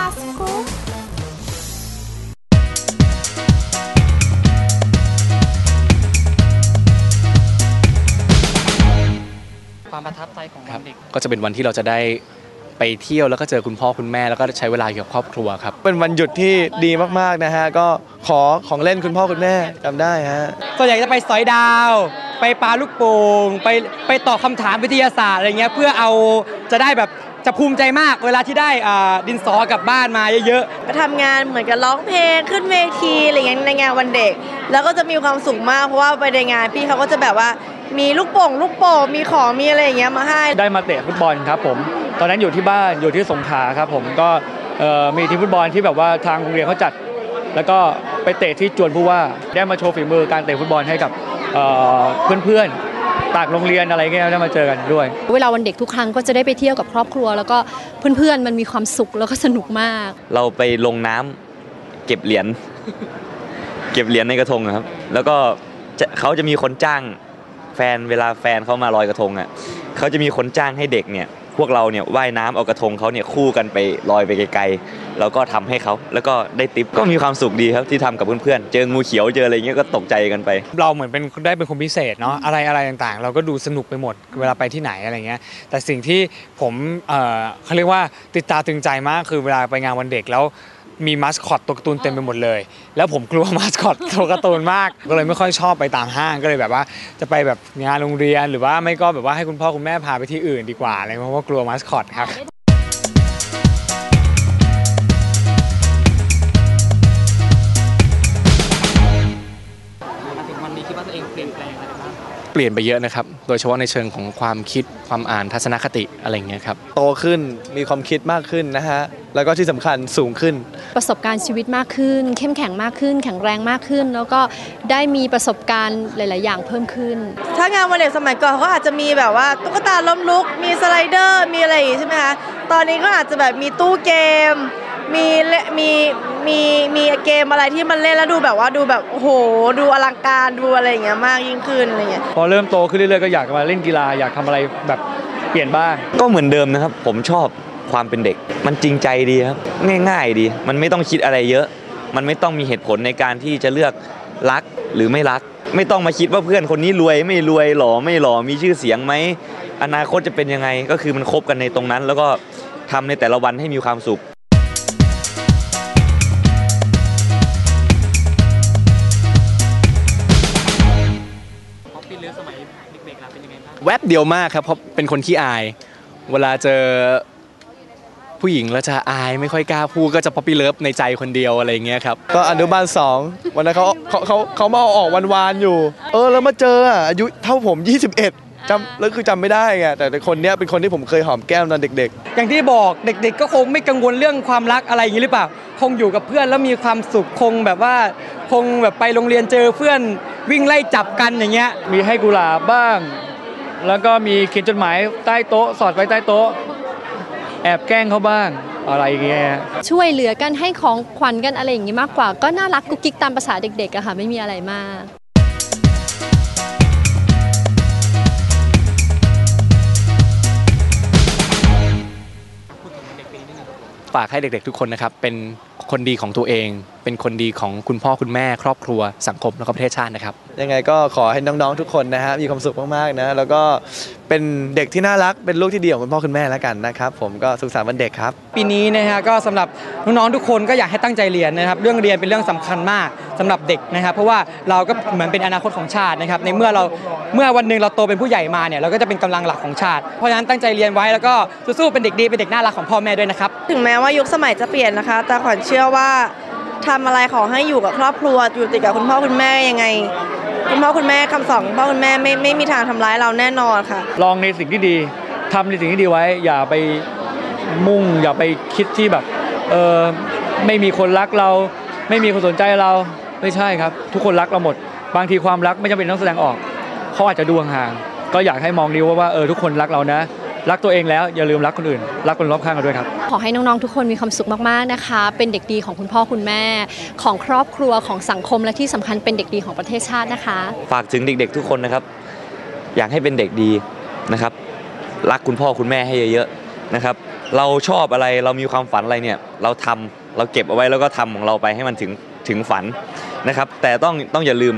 Star Scoop ความประทับใจของควัรับนเด็กก็จะเป็นวันที่เราจะได้ไปเที่ยวแล้วก็เจอคุณพ่อคุณแม่แล้วก็ใช้เวลาอยู่กับครอบครัวครับ เป็นวันหยุดที่ดีมากๆนะฮะ ก็ขอของเล่นคุณพ่อคุณแม่จำได้ฮะ ส่วนใหญ่จะไปสอยดาว ไปปาลูกโป่งไปไปตอบคำถามวิทยาศาสตร์อะไรเงี้ยเพื่อเอาจะได้แบบ จะภูมิใจมากเวลาที่ได้อ่าดินสอกลับบ้านมาเยอะไปทำงานเหมือนกับร้องเพลงขึ้นเวทีอะไรอย่างเงี้ยในงานวันเด็ก แล้วก็จะมีความสุขมากเพราะว่าไปในงานพี่เขาก็จะแบบว่ามีลูกโป่งลูกโป่งมีของมีอะไรอย่างเงี้ยมาให้ ได้มาเตะฟุตบอลครับผมตอนนั้นอยู่ที่บ้านอยู่ที่สงขลาครับผมก็เอ่อมีทีมฟุตบอลที่แบบว่าทางโรงเรียนเขาจัด แล้วก็ไปเตะที่จวนผู้ว่าได้มาโชว์ฝีมือการเตะฟุตบอลให้กับเอ่อเพื่อนๆ ต่างโรงเรียนอะไรเงี้ยได้มาเจอกันด้วย เวลาวันเด็กทุกครั้งก็จะได้ไปเที่ยวกับครอบครัว แล้วก็เพื่อนๆมันมีความสุขแล้วก็สนุกมาก เราไปลงน้ำเก็บเหรียญเก็บเหรียญในกระทงอะครับ แล้วก็จะเขาจะมีคนจ้างแฟนเวลาแฟนเขามาลอยกระทงอะเขาจะมีคนจ้างให้เด็กเนี่ยพวกเราเนี่ยว่ายน้ำเอากระทงเขาเนี่ยคู่กันไปลอยไปไกลๆ แล้วก็ทำให้เขาแล้วก็ได้ติปก็มีความสุขดีครับที่ทำกับเพื่อนๆเจองูเขียวเจออะไรเงี้ยก็ตกใจกันไป เราเหมือนเป็นได้เป็นคนพิเศษเนาะอะไรอะไรต่างๆ เราก็ดูสนุกไปหมดเวลาไปที่ไหนอะไรเงี้ยแต่สิ่งที่ผมเอ่อเขาเรียกว่าติดตาตึงใจมากคือเวลาไปงานวันเด็กแล้วมีมาสคอตตัวการ์ตูนเต็มไปหมดเลย แล้วผมกลัวมาสคอตตัวการ์ตูนมาก ก็เลยไม่ค่อยชอบไปตามห้างก็เลยแบบว่า จะไปแบบงานโรงเรียนหรือว่าไม่ก็แบบว่าให้คุณพ่อคุณแม่พาไปที่อื่นดีกว่าอะไรเพราะว่ากลัวมาสคอตครับ เปลี่ยนไปเยอะนะครับ โดยเฉพาะในเชิงของความคิดความอ่านทัศนคติอะไรเงี้ยครับ โตขึ้นมีความคิดมากขึ้นนะฮะ แล้วก็ที่สำคัญสูงขึ้น ประสบการณ์ชีวิตมากขึ้น เข้มแข็งมากขึ้น แข็งแรงมากขึ้น แล้วก็ได้มีประสบการณ์หลาย ๆ อย่างเพิ่มขึ้น ถ้างานวันเด็กสมัยก่อนเขาอาจจะมีแบบว่าตุ๊กตาล้มลุก มีสไลเดอร์ มีอะไรอย่างงี้ใช่ไหมคะ ตอนนี้ก็อาจจะแบบมีตู้เกม มีเลมีมีมี เกมอะไรที่มันเล่นแล้วดูแบบว่าดูแบบโอ้โหดูอลังการดูอะไรอย่างเงี้ยมากยิ่งขึ้นอะไรเงี้ยพอเริ่มโตขึ้นเรื่อยๆก็อยากมาเล่นกีฬาอยากทำอะไรแบบเปลี่ยนบ้างก็เหมือนเดิมนะครับ ผมชอบความเป็นเด็ก มันจริงใจดีครับง่าย ๆ ดี มันไม่ต้องคิดอะไรเยอะ มันไม่ต้องมีเหตุผลในการที่จะเลือกรักหรือไม่รัก ไม่ต้องมาคิดว่าเพื่อนคนนี้รวยไม่รวยหล่อไม่หล่อมีชื่อเสียงไหมอนาคตจะเป็นยังไงก็คือมันคบกันในตรงนั้น แล้วก็ทำในแต่ละวันให้มีความสุข เพราะปีเลือสมัยเด็กๆเราเป็นยังไงบ้างแวบเดียวมากครับเพราะเป็นคนขี้อาย เวลาเจอผู้หญิงแล้วจะอายไม่ค่อยกล้าพูดก็จะป๊อปปี้เลิฟในใจคนเดียวอะไรเงี้ยครับก็อนุบาลสองวันนั้นเขาเขาเขาเขามาเอาออกวันวานๆอยู่ เออแล้วมาเจออะอายุเท่าผม 21จำแล้วคือจำไม่ได้ไงแต่แต่คนเนี้ยเป็นคนที่ผมเคยหอมแก้มตอนเด็กอย่างที่บอกเด็ก ๆ ก็คงไม่กังวลเรื่องความรักอะไรอย่างนี้หรือเปล่า คงอยู่กับเพื่อนแล้วมีความสุขคงแบบว่า คงแบบไปโรงเรียนเจอเพื่อน วิ่งไล่จับกันอย่างเงี้ย มีให้กุหลาบบ้าง แล้วก็มีเขียนจดหมายใต้โต๊ะ สอดไว้ใต้โต๊ะ แอบแกล้งเขาบ้างอะไรอย่างเงี้ยช่วยเหลือกันให้ของขวัญกันอะไรอย่างนี้มากกว่า ก็น่ารักกุ๊กกิ๊กตามภาษาเด็กๆอะค่ะไม่มีอะไรมากฝากให้เด็กๆทุกคนนะครับ เป็นคนดีของตัวเองเป็นคนดีของคุณพ่อคุณแม่ครอบครัวสังคมแล้วก็ประเทศชาตินะครับๆยังไงก็ขอให้น้องๆทุกคนนะฮะมีความสุขมากๆนะแล้วก็เป็นเด็กที่น่ารักเป็นลูกที่ดีของคุณพ่อคุณแม่แล้วกันนะครับผมก็สุขสันต์วันเด็กครับ ปีนี้นะฮะก็สำหรับน้องๆทุกคนก็อยากให้ตั้งใจเรียนนะครับ เรื่องเรียนเป็นเรื่องสำคัญมากสำหรับเด็กนะครับ เพราะว่าเราก็เหมือนเป็นอนาคตของชาตินะครับในเมื่อเราเมื่อวันหนึ่งเราโตเป็นผู้ใหญ่มาเนี่ยเราก็จะเป็นกำลังหลักของชาติ เพราะฉะนั้นตั้งใจเรียนไว้แล้วก็สู้ๆเป็นเด็กดีเป็นเด็กน่ารักของพ่อแม่ด้วยนะครับถึงแม้ว่ายุคสมัยจะเปลี่ยนนะคะ แต่ขวัญเชื่อว่า ทำอะไรขอให้อยู่กับครอบครัวอยู่ติดกับคุณพ่อคุณแม่ยังไง คุณพ่อคุณแม่คำสอนของพ่อคุณแม่ไม่ไม่มีทางทำร้ายเราแน่นอนค่ะ ลองในสิ่งที่ดีทำในสิ่งที่ดีไว้ อย่าไปมุ่ง อย่าไปคิดที่แบบเออไม่มีคนรักเรา ไม่มีคนสนใจเราไม่ใช่ครับ ทุกคนรักเราหมด บางทีความรักไม่จำเป็นต้องแสดงออกเขาอาจจะดูห่างๆก็อยากให้มองนิ้วว่าว่าเออทุกคนรักเรานะ รักตัวเองแล้วอย่าลืมรักคนอื่น รักคนรอบข้างเราด้วยครับ ขอให้น้องๆทุกคนมีความสุขมากๆนะคะ เป็นเด็กดีของคุณพ่อคุณแม่ ของครอบครัวของสังคมและที่สำคัญเป็นเด็กดีของประเทศชาตินะคะ ฝากถึงเด็กๆทุกคนนะครับ อยากให้เป็นเด็กดีนะครับ รักคุณพ่อคุณแม่ให้เยอะๆนะครับ เราชอบอะไรเรามีความฝันอะไรเนี่ย เราทำเราเก็บเอาไว้แล้วก็ทำของเราไปให้มันถึงถึงฝันนะครับ แต่ต้องต้องอย่าลืม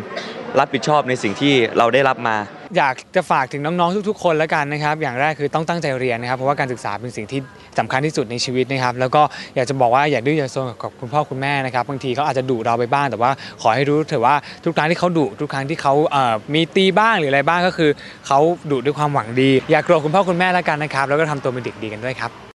รับผิดชอบในสิ่งที่เราได้รับมา อยากจะฝากถึงน้องๆทุก ๆ คนแล้วกันนะครับ อย่างแรกคือต้องตั้งใจเรียนนะครับ เพราะว่าการศึกษาเป็นสิ่งที่สำคัญที่สุดในชีวิตนะครับ แล้วก็อยากจะบอกว่าอย่าดื้ออย่าโซนกับคุณพ่อคุณแม่นะครับบางทีเขาอาจจะดุเราไปบ้าง แต่ว่าขอให้รู้เถอะว่าทุกครั้งที่เขาดุทุกครั้งที่เขาเมีตีบ้างหรืออะไรบ้างก็คือเขาดุด้วยความหวังดี อย่าโกรธคุณพ่อคุณแม่แล้วกันนะครับ แล้วก็ทำตัวเป็นเด็กดีกันด้วยครับ